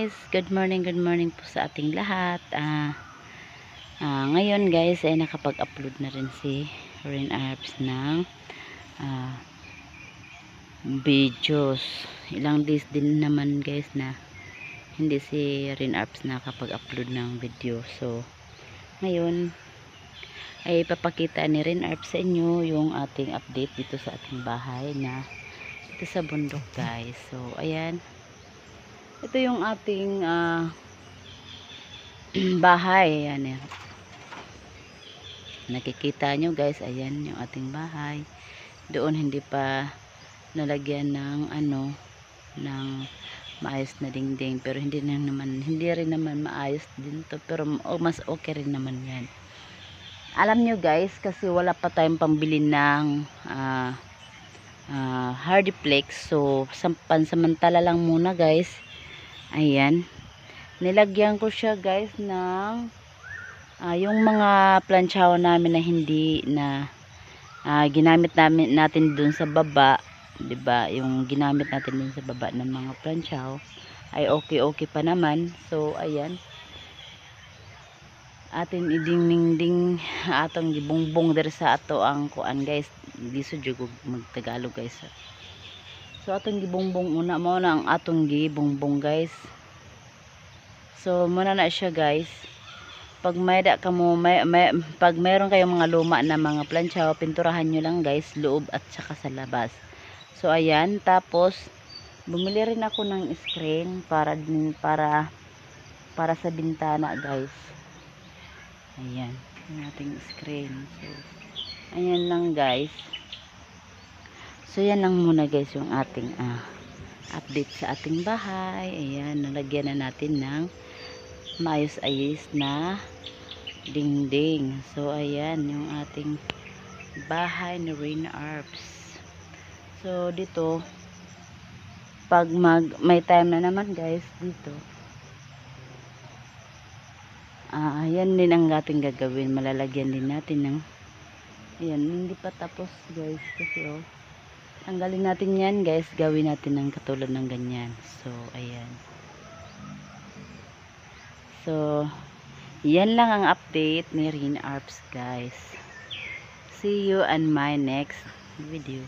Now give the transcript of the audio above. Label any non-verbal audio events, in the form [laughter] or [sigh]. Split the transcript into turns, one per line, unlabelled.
guys, good morning, good morning po sa ating lahat. Ah, ah, ngayon guys ay nakapag-upload na rin si Rin Arps ng ah, videos. Ilang days din naman guys na hindi si Rin Arps nakapag-upload ng video. So, ngayon ay papakita ni Rin Arps sa inyo yung ating update dito sa ating bahay na dito sa bundok guys. So, ayan ito yung ating ah, [clears throat] bahay. Ayan yan nakikita nyo guys ayan yung ating bahay. Doon hindi pa nalagyan ng ano ng maayos na dingding pero hindi na naman hindi rin naman maayos din to pero oh, mas okay rin naman yan. Alam nyo guys kasi wala pa tayong pambili ng ah ah, hardiplex so sam- pansamantala lang muna guys Ayan. Nilagyan ko siya guys ng ah, yung mga planchaw namin na hindi na ah, ginamit namin natin dun sa baba, 'di ba? Yung ginamit natin dun sa baba ng mga planchaw ay okay okay pa naman. So ayan. Atin idingning-ding atong gibongbong der sa ato ang kuan guys. Di so jud magtagalog guys. So atong gibongbong una mo na ang atong gibongbong guys. So muna na siya guys. Pag may da ka mo may, may, pag mayroon kayong mga luma na mga plancha, pinturahan nyo lang guys, loob at saka sa labas. So ayan, tapos bumili rin ako ng screen para din para para sa bintana guys. Ayan, yung ating screen. So ayan lang guys. So yan lang muna guys yung ating ah, update sa ating bahay. Ayan, nalagyan na natin ng maayos-ayos na dingding. So ayan yung ating bahay ni Rain Arps. So dito pag mag may time na naman guys dito. Ah, ayan din ang ating gagawin. Malalagyan din natin ng Ayan, hindi pa tapos guys kasi oh tanggalin natin yan guys. Gawin natin ng katulad ng ganyan. So ayan. So yan lang ang update ni Rin Arps guys. See you on my next video